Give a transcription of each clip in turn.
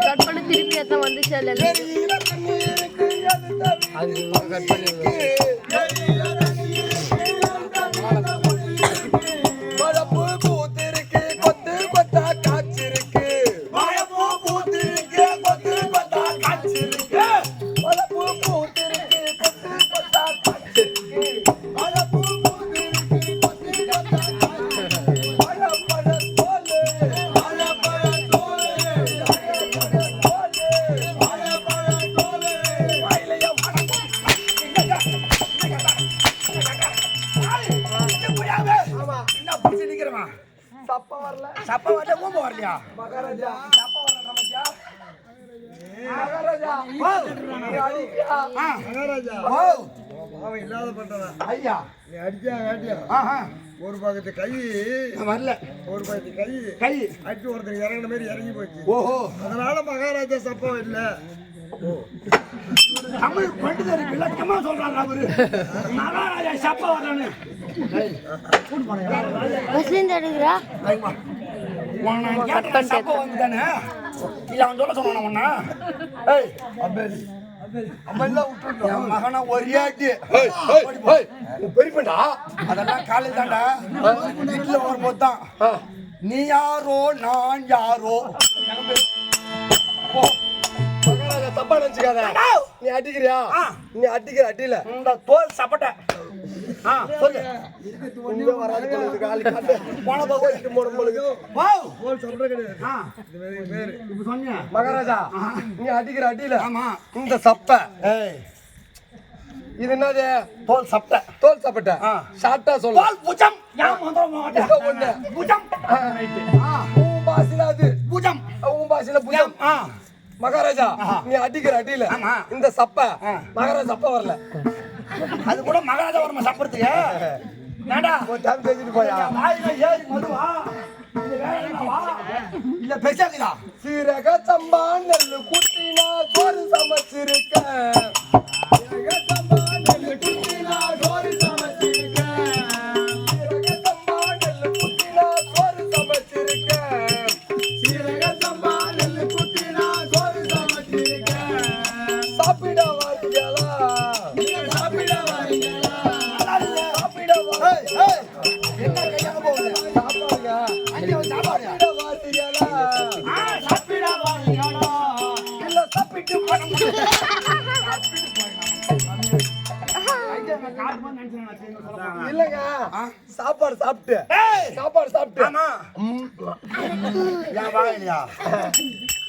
Cut பண்ணி திருப்பி எத்தனை வந்துச்சு அது கட் பண்ணி சப்ப வரல. சப்ப வரல ஊம்ப வரலையா? மகாராஜா சப்ப வரல மகாராஜா ஓ மகாராஜா. ஓ இல்லாத பண்றவன் ஐயா. நீ அடிச்சா வேட்டியா ஒரு பக்கத்து கை வரல. ஒரு பக்கத்து கை கை. அடிச்சு ஒருத்தர் இறங்கின மாதிரி இறங்கி போச்சு. ஓஹோ. அதனால மகாராஜா சப்பம் இல்ல. தமிழ் பண்டிதர் விளக்கமா சொல்றாரு அவரு. மகாராஜா சப்ப வரலன்னு. பஸ்லேருந்து எடுக்கிறா சப்ப வந்துதானே இல்ல அவன் சொல்ல சொன்னான உன்ன ஏய் என் மகனை ஒரே அடி பெரியப்பண்டா அதெல்லாம் காலையில் தாண்டா வீட்டில் வரும்போது தான் நீ யாரோ நான் யாரோ தப்பா நினைச்சுக்காத. நீ அடிக்கிறியா? ஆ. நீ அடிக்கிற அடியில. இந்த தோல் சப்பட்டை. ஆ சொல்லு. இங்க வராது போன பொழுது மகாராஜா நீ அடிக்கிற அடியில ஆமா. இந்த சப்பை. இது என்னது? தோல் சப்பட்டை தோல் சப்பட்டை. ஷார்ட்டா சொல்லு. தோல் புஜம். ஒண்ணு. புஜம். உன் பாசில அது. புஜம். உன் பாசில புஜம் மகாராஜா. நீ அடிக்கிற அடியில. இந்த சப்பை. மகாராஜா சப்பை வரல. அது கூட மகாராஜா வரமா சப்பறதுக்கு ஏண்டா? ஒரு டைம் பேசிட்டு போயா? ஏறி மதுவா? இல்ல பெருசாக்குதா சீரக சம்பா நெல்லு குட்டினா சோறு சமைச்சிருக்கேன் சீரக சம்பா நெல்லு இல்லங்க. சாப்பாடு சாப்பிட்டு. சாப்பாடு சாப்பிட்டு ஆமா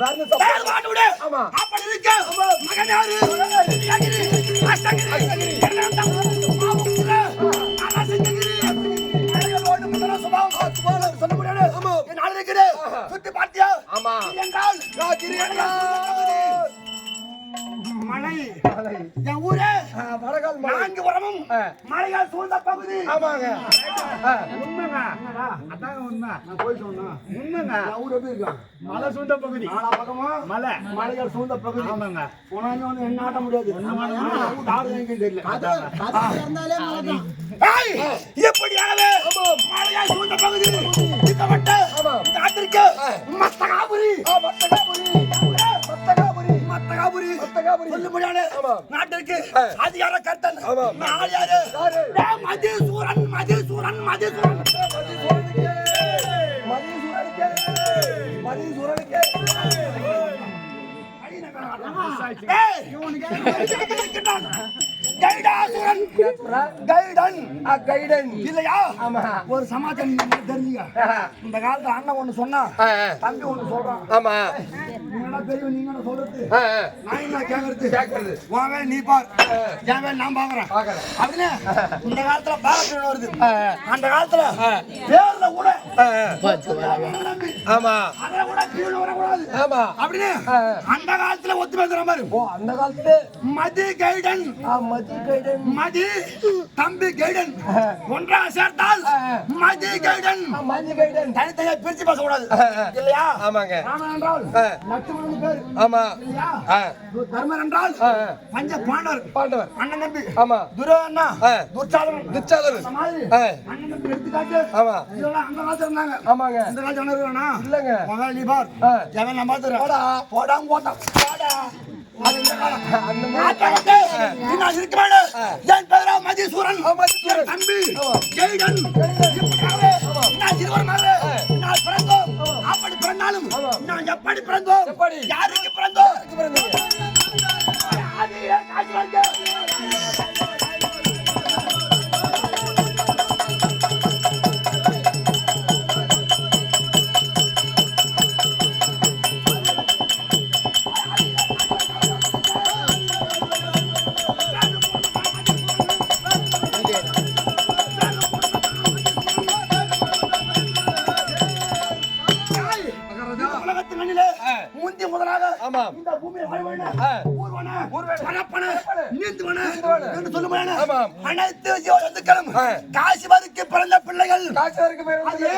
வேற சாப்பாடு ஆமா. இருக்கு. ஆமாங்க. உண்மைங்க அதாங்க உண்மை. நான் போய் சொன்னேன். உண்மைங்க ஊர் எப்படி இருக்கான் மலை சூழ்ந்த பகுதி. நாலா பக்கமா? மலை. மலையால் சூழ்ந்த பகுதி. ஆமாங்க. போனாங்க வந்து என்ன ஆட்ட முடியாது. எப்படியாகவே மலையால் சூழ்ந்த பகுதி. இந்த வட்ட இந்த ஆட்டிற்கு மத்தகாபுரி ஆ, மத்தகாபுரி மத்தகாபுரி சொல்ல முடியாது ஆமா. நாட்டிற்கு. அதிகார கர்த்தன். நான் யாரு? மதீசூரன் மதீசூரன் மதீசூரன். மதீசூரனுக்கே. மதீசூரனுக்கே மதீசூரனுக்கே ஏய், இருக்கின்றான். கைடாசுரன் கைடன் கைடன் இல்லையா? ஆமா. ஒரு சமாச்சாரம் ஆ, இந்த காலத்துல அண்ணன் ஒண்ணு சொன்னா. தம்பி ஒண்ணு சொல்றான். ஆமா. பெரியவன் நீங்க சொல்றது. நான் என்ன கேக்குறது? கேக்குறது. வேலை நீ பார். வேலை நான் பாக்குறேன். அப்படின்னு இந்த காலத்துல பாராட்டு வருது. அந்த காலத்துல. பேர்ல கூட. ஆ, ஆ. அவனை நம்பி ஆமா. அதுல கூட கீழே வரக்கூடாது ஆமா. அப்படின்னு ஆ. அந்த காலத்துல ஒத்துமை தர மாதிரி. ஓ அந்த காலத்துல? மதி கைடன் மதி கைடன் மதி தம்பி கைடன் ஒன்றா சேர்த்தால் மதி கைடன் மதி கைடன் தனித்தனியா பிரிச்சு பேசக்கூடாது ஆ, ஆ. இல்லையா? ஆமாங்க. ராமன் என்றால் ஆ. லட்சுமணன் பேர். ஆமா. தர்மன் என்றால். பஞ்ச பாண்டவர். பாண்டவர். அண்ணன் தம்பி. ஆமா. துரோகண்ணா ஆ. துர்ச்சாதனன். அண்ணன் தம்பி எடுத்துக்காட்டு. ஆமா. அந்த ராஜா இருந்தாங்க. ஆமாங்க. இந்த ராஜா என்ன இருக்கானா இல்லங்க. முதலாளி பார் எவன் நான் பாத்துறேன் போடா போடா போடா. போடா. மதிசூரன்? தம்பி ஜெய்டன் நான் சிறுவர் நான் பிறந்தோம். அப்படி பிறந்தாலும் எப்படி பிறந்தோம்? யாருக்கு பணப்பன நீந்துவன. என்று சொல்லுவான அனைத்து ஜீவத்துக்களும் காசிவருக்கு பிறந்த பிள்ளைகள். காசிவருக்கு பிறந்த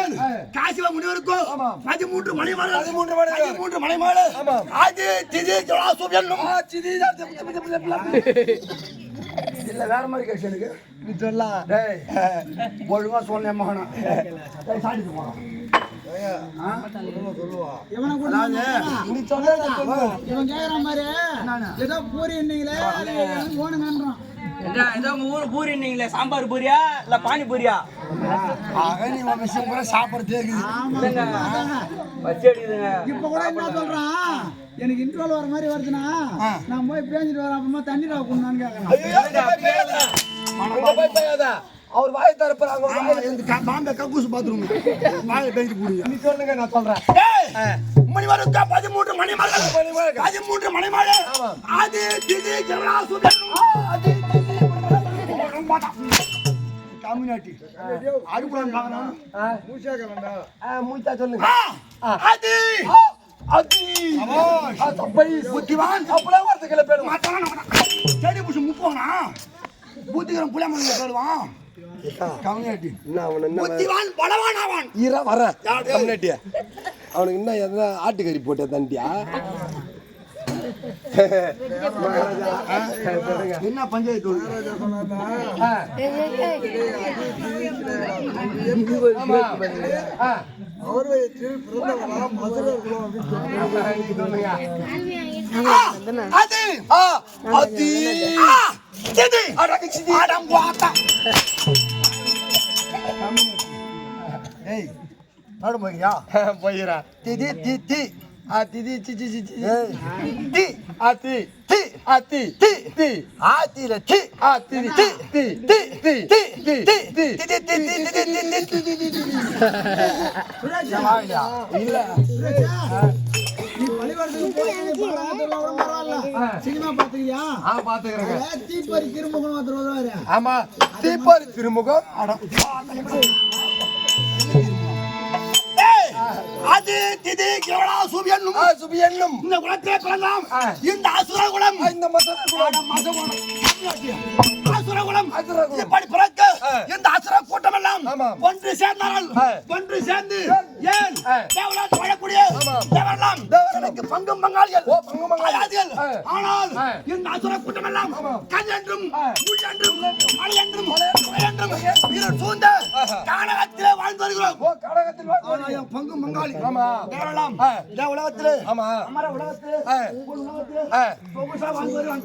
காசிவ முனிவருக்கும் பதிமூன்று மணிமாறு பதிமூன்று மணி பதிமூன்று மணிமாறு ஆதி திதி ஜலாசு என்னும். திதி இல்ல வேற மாதிரி கேட்க எனக்கு நீ இவன் கேக்குற மாதிரி ஏதோ பூரி என்னீங்களே போனுங்கன்றான் ஏதோ உங்க ஊர் பூரி சாம்பார் பூரியா? இல்ல பானி பூரியா? அகனி உங்க விஷயம் கூட சாப்பிடுறது இருக்குதுங்க இப்ப கூட என்ன சொல்றான்? எனக்கு இன்ட்ரோல் வர மாதிரி வருதுன்னா நான் போய் பேஞ்சிட்டு வரேன் அப்புறமா தண்ணீர் ஆகணும்னு கேட்கறேன் அவர் வாய தரப்புறாங்க பாம்பே கக்கூஸ் பாத்ரூம். வாயை பேசி போடுங்க. நீ சொல்லுங்க நான் சொல்றேன். மணி வருக்கா பதிமூன்று மணி மலை பதிமூன்று மணி மலை அது திதி தமிழ்நாட்டு அடுப்புலான் பாக்கணும் மூச்சாக்க வேண்டாம் மூச்சா சொல்லுங்க அது புத்திவான். அப்படியே வார்த்தைகளை பேரும் செடி புஷம் முப்போனா? பூத்திக்கிறோம் புளியமரம் பேருவான் கம்யூனிட்டி என்ன அவன் என்ன புத்திவான் பலவான் ஆவான் ஈரா வர யாரு? கம்யூனிட்டியா அவனுக்கு என்ன எதனா ஆட்டுக்கறி போட்டு தண்டியா என்ன பஞ்சாயத்து? ஆ, ஆமா. ஆ, அவர் வயிற்றில் பிறந்தவனா மதுரை இருக்கணும் அப்படின்னு சொல்லுவாங்க. சொல்லுங்க. ஆ, அது ஆ, அதி ஆ, திதி அடம் வாத்தா ஏய் நாடு போய்யா போயிரா திதி தி தி ஆ திதி சி சி சி சி ஏய் தி ஆ தி தி ஆ தி தி தி ஆத்தில தி ஆ தி தி தி தி தி சினிமா பாத்துக்கியா ஆ தீப்பறி திருமுகம் ஒருத்தர் வருவாரு. ஆமா தீபாவளி திருமுகம். அது திதி கேவலா சூரியனும் ஆ சுபி என்னும். இந்த குலத்திலே பிறந்தாம். இந்த அசுர குலம். இந்த. அசுர குலம். அசுர குலம். இப்படி பிறக்க ஆ. இந்த அசுர கூட்டம் நாம் ஒன்று சேர்ந்தால் ஒன்று சேர்ந்து ஏன் தேவலாத்து வாழக்கூடிய தேவரெல்லாம் எனக்கு பங்கும் பங்காளிகள். பங்கும் பங்காளிகள். ஆனால் இந்த அசுர கூட்டம் எல்லாம் கல் என்றும் முள் என்றும் மலை என்றும் என்றும். வீரர் சூழ்ந்த காடகத்திலே வாழ்ந்து வருகிறோம். காடகத்தில் பங்கும் பங்காளி. தேவரெல்லாம் இந்த உலகத்திலே அமர உலகத்திலே உங்கள் உலகத்திலே வாழ்ந்து வருவான்.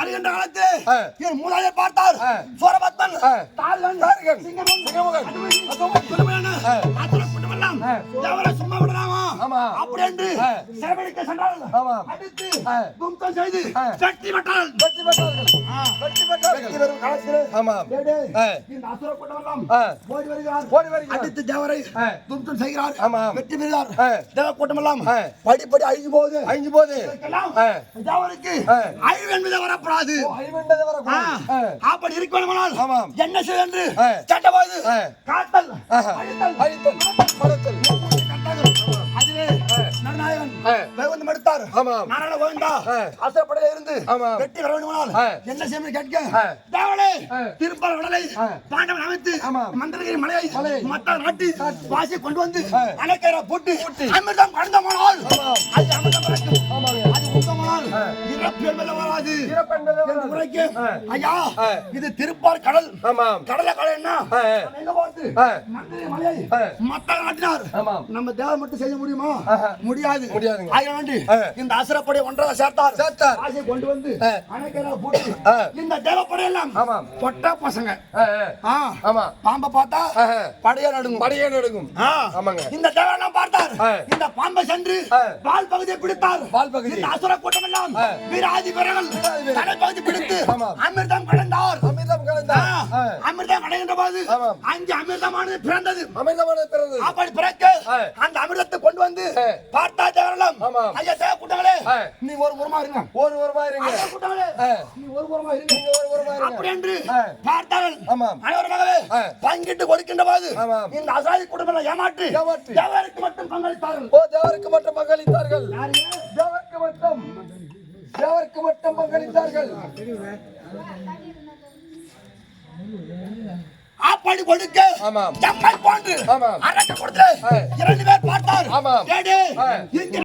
வருகின்ற காலத்தில் என் மூலாவை பார்த்தார். சோரபத்தன் தாழ்வன் சிங்கம் அசோகன் அசோகன் பெருமையான ஆத்திரப்பட்டமெல்லாம் அப்படி என்று சேவடிக்க சென்றால் அடித்து தும்தம் செய்து சக்தி பெற்றால் வெற்றி பெற்றார்கள். வெற்றி பெற்றார்கள். வரும் காலத்தில் ஆமாம் இந்த அசுர கூட்டமெல்லாம் ஓடி வருகிறார். ஓடி வருகிறார். அடித்து தேவரை தும்தம் செய்கிறார். ஆமாம் வெற்றி பெறுகிறார். தேவ கூட்டமெல்லாம் படிப்படி அழிஞ்சு போகுது அழிஞ்சு போகுது தேவருக்கு அழிவு என்பது வரப்படாது அழிவு என்பது வரக்கூடாது. அப்படி இருக்க வேண்டுமானால் ஆமாம் என்ன செய்ய என்று சட்டமாவது காத்தல் அழித்தல் அழித்தல் மறத்தல். அசப்படையில இருந்து. வெட்டி வர வேண்டுமானால். என்ன செய்யணும் கேட்க அமைத்து. மந்திரகிரி மலையை மலையை. மத்த நாட்டி வாசி கொண்டு வந்து. அணைக்கர போட்டு அமிர்தம் கடந்தமானால். அது அமிர்தம். அது வராது. உரைக்கு. ஐயா. இது திருப்பார் கடல் கடலை கடல் என்ன ஆ, ஆ. நம்ம எங்க பார்த்து. மந்திரி மலையை. மத்த நாட்டினார். நம்ம தேவர் மட்டும் செய்ய முடியுமா ஆஹா. முடியாது முடியாதுங்க. ஆக வேண்டி ஆ. இந்த அசுரப்படை ஒன்றாக சேர்த்தார் சேர்த்தார். ஆசை கொண்டு வந்து. அணைக்கரை போட்டு. இந்த தேவப்படை எல்லாம் ஆமாம். பொட்டா பசங்க. ஆமா பாம்பை பார்த்தா. படையா நடுங்கும் படையே நடுங்கும். ஆமாங்க. இந்த தேவெல்லாம் பார்த்தார். இந்த பாம்பை சென்று. பால் பகுதியை பிடித்தார் வால் பகுதி. இந்த அசுர கூட்டம் எல்லாம். வீராதி வீரர்கள். தலைப்பகுதி பிடித்து. அமிர்தம் கடந்தார் அமிர்தம் போது ஆமாம். அஞ்சு அமிர்தமானது பிறந்தது அமிர்தமான பிறந்தது அப்படி பிறக்க. அந்த அமிர்தத்தை கொண்டு வந்து. பார்த்தா தேவரலாம். ஐயா தேவ கூட்டங்களே. நீ ஒரு புறமா இருங்க ஒரு ஒருமா இருங்க கூட்டங்களே. நீ ஒரு புறமா இருங்க நீங்க ஒரு ஒருமா இருங்க அப்படி என்று. பார்த்தார்கள். அனைவருமாகவே. பங்கிட்டு கொடுக்கின்ற போது. இந்த அசாதி குடும்பம் ஏமாற்றி. தேவருக்கு மட்டும் பங்களித்தார்கள் ஓ தேவருக்கு மட்டும் பங்களித்தார்கள்? தேவருக்கு மட்டும் தேவருக்கு மட்டும் பங்களித்தார்கள் ஆப்பாடி கொடுக்க ஆமாம். போன்று. அரக்க கொடுத்து. இரண்டு பேர் பார்த்தார் ஆமாம்.